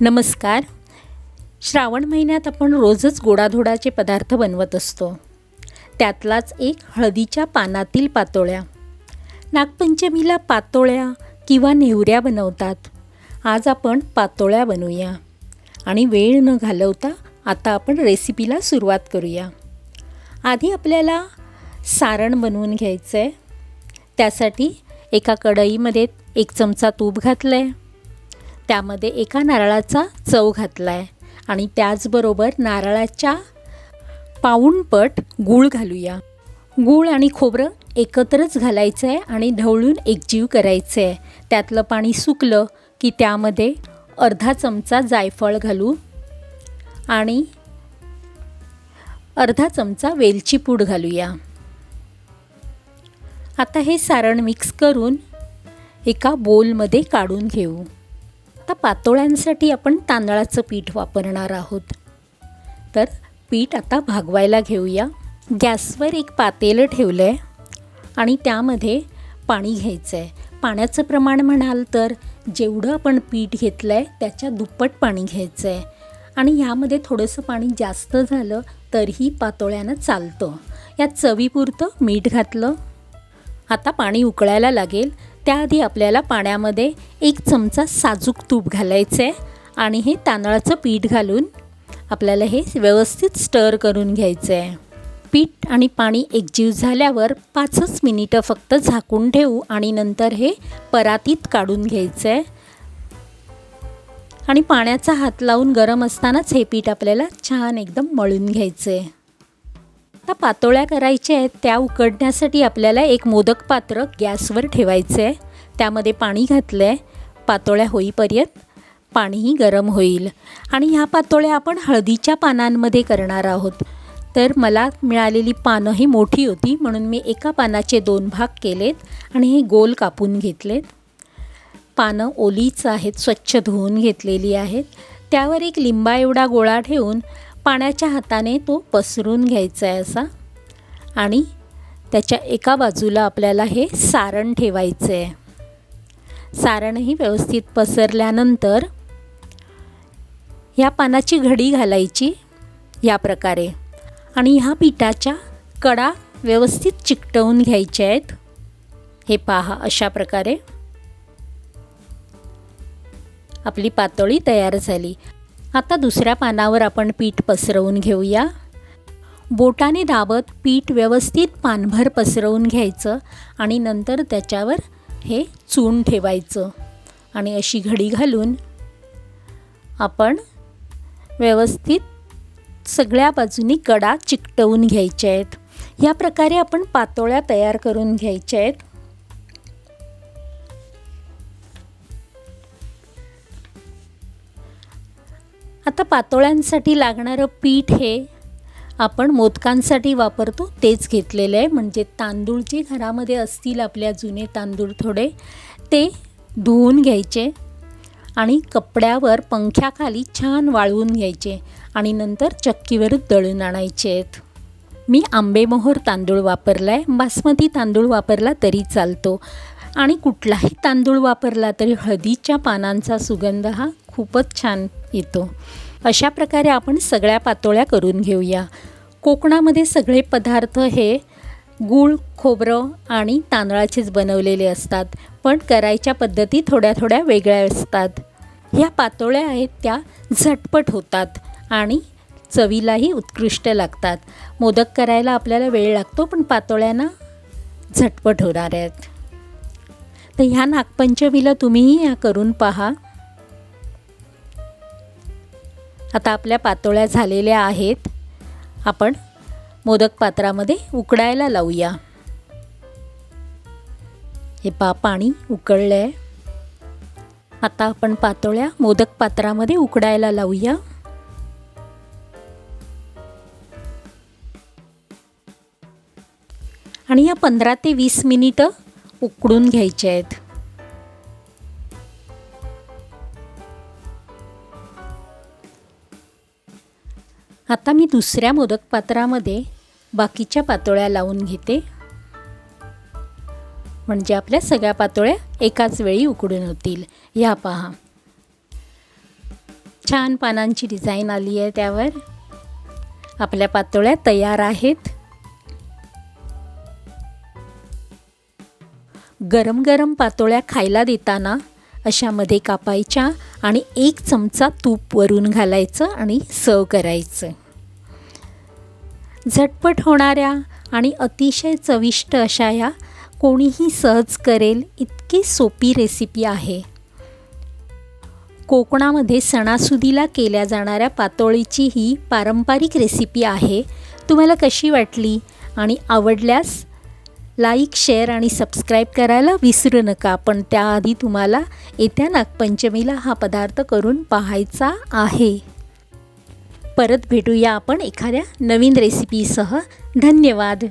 नमस्कार. श्रावण महिन्यात आपण रोजच गोडाधोडाचे पदार्थ बनवत असतो. त्यातलाच एक हळदीच्या पानातील पातोळ्या. नागपंचमीला पातोळ्या किंवा नेवऱ्या बनवतात. आज आपण पातोळ्या बनवूया. आणि वेळ न घालवता आता आपण रेसिपीला सुरुवात करूया. आधी आपल्याला सारण बनवून घ्यायचं आहे त्यासाठी एका कढईमध्ये एक चमचा तूप घातलं आहे त्यामध्ये एका नारळाचा चव घातला आहे आणि त्याचबरोबर नारळाच्या पाऊणपट गूळ घालूया. गूळ आणि खोबरं एकत्रच घालायचं आहे आणि ढवळून एकजीव करायचं आहे त्यातलं पाणी सुकलं की त्यामध्ये अर्धा चमचा जायफळ घालू आणि अर्धा चमचा वेलची पूड घालूया. आता हे सारण मिक्स करून एका बोलमध्ये काढून घेऊ. आता पातोळ्यांसाठी आपण तांदळाचं पीठ वापरणार आहोत. तर पीठ आता भागवायला घेऊया. गॅसवर एक पातेलं ठेवलं आहे आणि त्यामध्ये पाणी घ्यायचं आहे पाण्याचं प्रमाण म्हणाल तर जेवढं आपण पीठ घेतलं आहे त्याच्या दुप्पट पाणी घ्यायचं आहे आणि ह्यामध्ये थोडंसं पाणी जास्त झालं तरीही पातोळ्यानं चालतं. यात चवीपुरतं मीठ घातलं. आता पाणी उकळायला लागेल. त्याआधी आपल्याला पाण्यामध्ये एक चमचा साजूक तूप घालायचं आहे आणि हे तांदळाचं पीठ घालून आपल्याला हे व्यवस्थित स्टर करून घ्यायचं आहे पीठ आणि पाणी एकजीव झाल्यावर पाचच मिनिटं फक्त झाकून ठेवू आणि नंतर हे परातीत काढून घ्यायचं आहे आणि पाण्याचा हात लावून गरम असतानाच हे पीठ आपल्याला छान एकदम मळून घ्यायचं आहे आता पातोळ्या करायच्या आहेत त्या उकडण्यासाठी आपल्याला एक मोदक पात्र गॅसवर ठेवायचं आहे त्यामध्ये पाणी घातलं आहे पातोळ्या होईपर्यंत पाणीही गरम होईल. आणि ह्या पातोळ्या आपण हळदीच्या पानांमध्ये करणार आहोत. तर मला मिळालेली पानं ही मोठी होती म्हणून मी एका पानाचे दोन भाग केलेत आणि हे गोल कापून घेतलेत. पानं ओलीच आहेत स्वच्छ धुवून घेतलेली आहेत. त्यावर एक लिंबा एवढा गोळा ठेवून पाण्याच्या हाताने तो पसरून घ्यायचा आहे असा. आणि त्याच्या एका बाजूला आपल्याला हे सारण ठेवायचं आहे सारणही व्यवस्थित पसरल्यानंतर ह्या पानाची घडी घालायची या प्रकारे. आणि ह्या पिठाच्या कडा व्यवस्थित चिकटवून घ्यायच्या आहेत हे पहा अशा प्रकारे. आपली पातळी तयार झाली. आता दुसऱ्या पानावर आपण पीठ पसरवून घेऊया. बोटाने दाबत पीठ व्यवस्थित पानभर पसरवून घ्यायचं आणि नंतर त्याच्यावर हे चून ठेवायचं आणि अशी घडी घालून आपण व्यवस्थित सगळ्या बाजूनी कडा चिकटवून घ्यायच्या आहेत. ह्या प्रकारे आपण पातोळ्या तयार करून घ्यायच्या आहेत. आता पातोळ्यांसाठी लागणारं पीठ हे आपण मोदकांसाठी वापरतो तेच घेतलेलं आहे. म्हणजे तांदूळ जे घरामध्ये असतील आपल्या जुने तांदूळ थोडे ते धुवून घ्यायचे आणि कपड्यावर पंख्याखाली छान वाळवून घ्यायचे आणि नंतर चक्कीवर दळून आणायचे आहेत. मी आंबेमोहर तांदूळ वापरला आहे बासमती तांदूळ वापरला तरी चालतो. आणि कुठलाही तांदूळ वापरला तरी हळदीच्या पानांचा सुगंध हा खूपच छान येतो. अशा प्रकारे आपण सगळ्या पातोळ्या करून घेऊया. कोकणामध्ये सगळे पदार्थ हे गूळ खोबरं आणि तांदळाचेच बनवलेले असतात पण करायच्या पद्धती थोड्या थोड्या वेगळ्या असतात. ह्या पातोळ्या आहेत त्या झटपट होतात आणि चवीलाही उत्कृष्ट लागतात. मोदक करायला आपल्याला वेळ लागतो पण पातोळ्यांना झटपट होणार आहेत. तर ह्या नागपंचमीला तुम्हीही ह्या करून पहा. आता आपल्या पातोळ्या झालेल्या आहेत. आपण मोदक पात्रामध्ये उकडायला लावूया. हे पा पाणी उकळलं आहे आता आपण पातोळ्या मोदक पात्रामध्ये उकडायला लावूया. आणि या पंधरा ते वीस मिनिटं उकडून घ्यायचे आहेत. आता मी दुसऱ्या मोदक पात्रामध्ये बाकीच्या पातोळ्या लावून घेते. म्हणजे आपल्या सगळ्या पातोळ्या एकाच वेळी उकडून होतील. ह्या पहा. छान पानांची डिझाईन आली आहे त्यावर. आपल्या पातोळ्या तयार आहेत. गरम गरम पातोळ्या खायला देताना अशामध्ये कापायच्या आणि एक चमचा तूप वरून घालायचं आणि सर्व करायचं. झटपट होणाऱ्या आणि अतिशय चविष्ट अशा या कोणीही सहज करेल इतकी सोपी रेसिपी आहे. कोकणामध्ये सणासुदीला केल्या जाणाऱ्या पातोळीची ही पारंपरिक रेसिपी आहे. तुम्हाला कशी वाटली आणि आवडल्यास लाईक शेअर आणि सबस्क्राईब करायला विसरू नका. पण त्याआधी तुम्हाला येत्या नागपंचमीला हा पदार्थ करून पाहायचा आहे. परत भेटूया आपण एखाद्या नवीन रेसिपीसह धन्यवाद.